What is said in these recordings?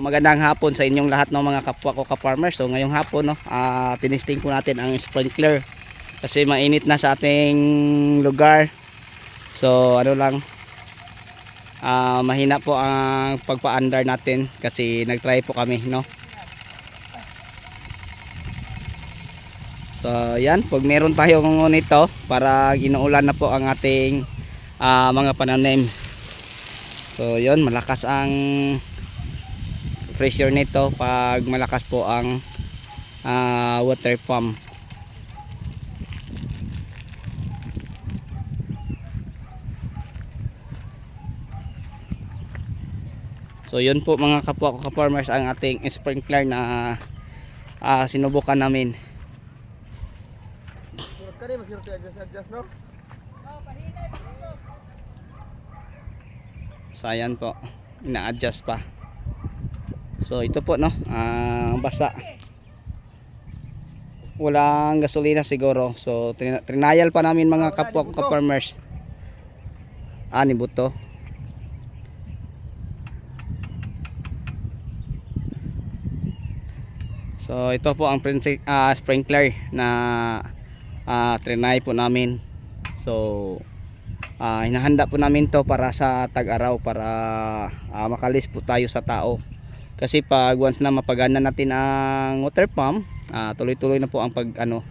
Magandang hapon sa inyong lahat ng mga kapwa ko ka-farmers. So ngayong hapon no, ah tinisting po natin ang sprinkler kasi mainit na sa ating lugar. So ano lang ah mahina po ang pagpa-under natin kasi nag-try po kami no. So yan, pag meron tayong nito para inuulan na po ang ating ah, mga pananim. So yon malakas ang pressure nito pag malakas po ang ah, water pump. So yun po mga kapwa ko ka-farmers ang ating sprinkler na ah, sinubukan namin. Surut ka rin, masirot yung adjust-adjust, no? so ayan po. Ina-adjust pa so ito po no? Ah, basa. Walang gasolina siguro. So trin- trinayal pa namin mga kapwa ko ka-farmers. Ah ni buto. So ito po ang ah, sprinkler na ah, trinay po namin. So ah, hinahanda po namin to para sa tag-araw para ah, makalis po tayo sa tao kasi pag once na mapagana natin ang water pump ah, tuloy-tuloy na po ang pag ano.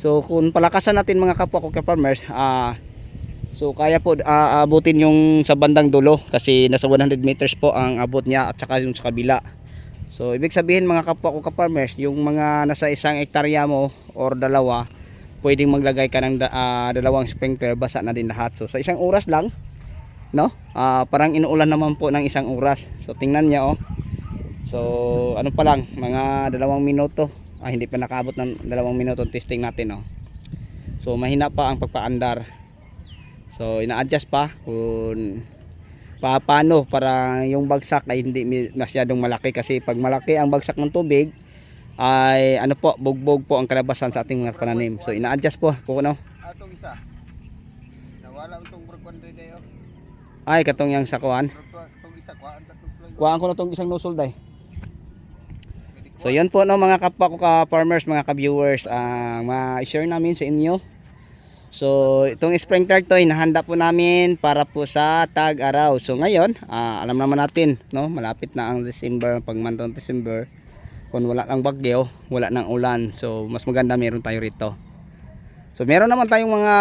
So kung palakasan natin mga kapwa ko ka-farmers ah, so kaya po ah, abutin yung sa bandang dulo kasi nasa 100 meters po ang abot niya at saka yung sa kabila. So ibig sabihin mga kapwa ko ka-farmers yung mga nasa isang hektarya mo or dalawa pwedeng maglagay ka ng ah, dalawang sprinkler basa na din lahat. So sa isang oras lang no? Ah, parang inuulan naman po ng isang oras. So tingnan niya oh so ano pa lang mga dalawang minuto. Ah, hindi pa nakaabot ng dalawang minuto ang testing natin oh. So mahina pa ang pagpaandar. So ina-adjust pa kung pa paano para yung bagsak ay hindi masyadong malaki. Kasi pag malaki ang bagsak ng tubig ay ano po bugbog po ang kalabasan sa ating mga pananim. So ina-adjust po kung ano Atong isa. Nawala itong burkwan rin oh. ay katong yang sa kuan kuhaan ko na tong isang nusul day So yun po no mga kapwa ko ka farmers, mga ka-viewers, ang ma-share namin sa inyo. So itong sprinkler to hinahanda po namin para po sa tag-araw. So ngayon, ah, alam naman natin, no, malapit na ang December, pag month ng December. Kung wala ng bagyo, wala ng ulan. So mas maganda meron tayo rito. So meron naman tayong mga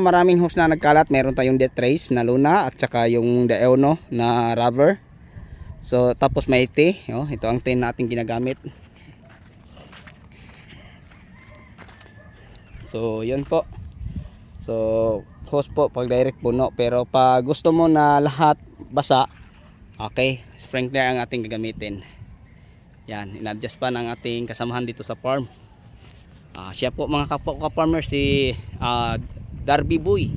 maraming hose na nagkalat. Meron tayong death race na luna at saka yung Deono na rubber. So tapos may tea, oh, ito ang tea natin ginagamit. So, yun po. So, hose po pag direct puno. Pero pag gusto mo na lahat basa, okay, sprinkler ang ating gagamitin. Yan, in-adjust pa ng ating kasamahan dito sa farm. Ah, siya po mga kapwa ko farmers si ah, Darby Boy.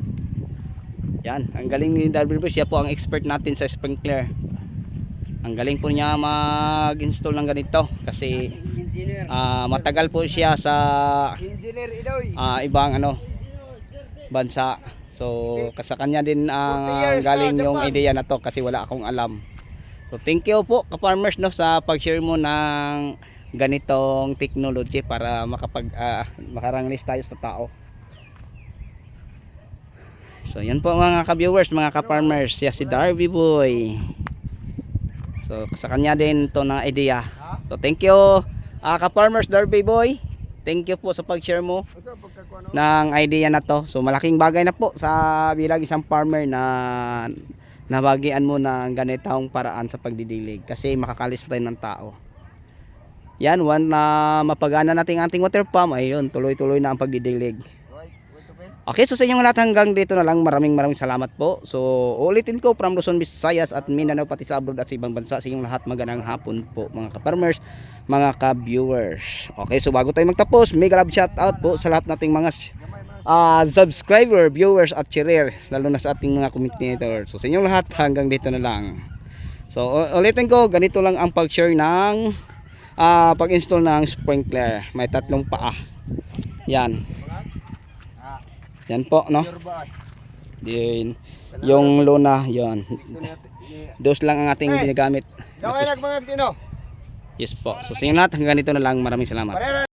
Yan, ang galing ni Darby Boy. Siya po ang expert natin sa sprinkler. Ang galing po niya mag-install ng ganito kasi ah, matagal po siya sa ah, ibang ano bansa. So sa kanya din ang 40 years galing yung ideya na to kasi wala akong alam. So thank you po ka-farmers no sa pag-share mo ng ganitong technology para makapag ah, makaranglis tayo sa tao. So yan po mga ka-viewers, mga ka-farmers, siya si Darby Boy. So sa kanya din to na idea. So thank you ah, ka-farmers Darby Boy. Thank you po sa pag-share mo ng idea na to. So malaking bagay na po sa bilang isang farmer na nabagian mo ng ganitong paraan sa pagdidilig kasi makakalis tayo ng tao. Yan, one na mapagana natin ating water pump, ayun, tuloy-tuloy na ang pagdidilig. Okay, so sa inyong lahat hanggang dito na lang. Maraming maraming salamat po. So, ulitin ko from Luzon, Visayas at Mindanao pati sa abroad at sa ibang bansa. Sa inyong lahat magandang hapon po mga ka-farmers, mga ka-viewers. Okay, so bago tayo magtapos, mega love shout out po sa lahat nating mga ah subscriber, viewers at sharer lalo na sa ating mga commentator. So sa inyong lahat hanggang dito na lang. So ulitin ko, ganito lang ang pag-share ng ah pag-install ng sprinkler. May tatlong paa. Yan. Yan po, no? Din yung luna, yon. Dos lang ang ating ginagamit. Yes po. So sa inyo lahat hanggang dito na lang. Maraming salamat.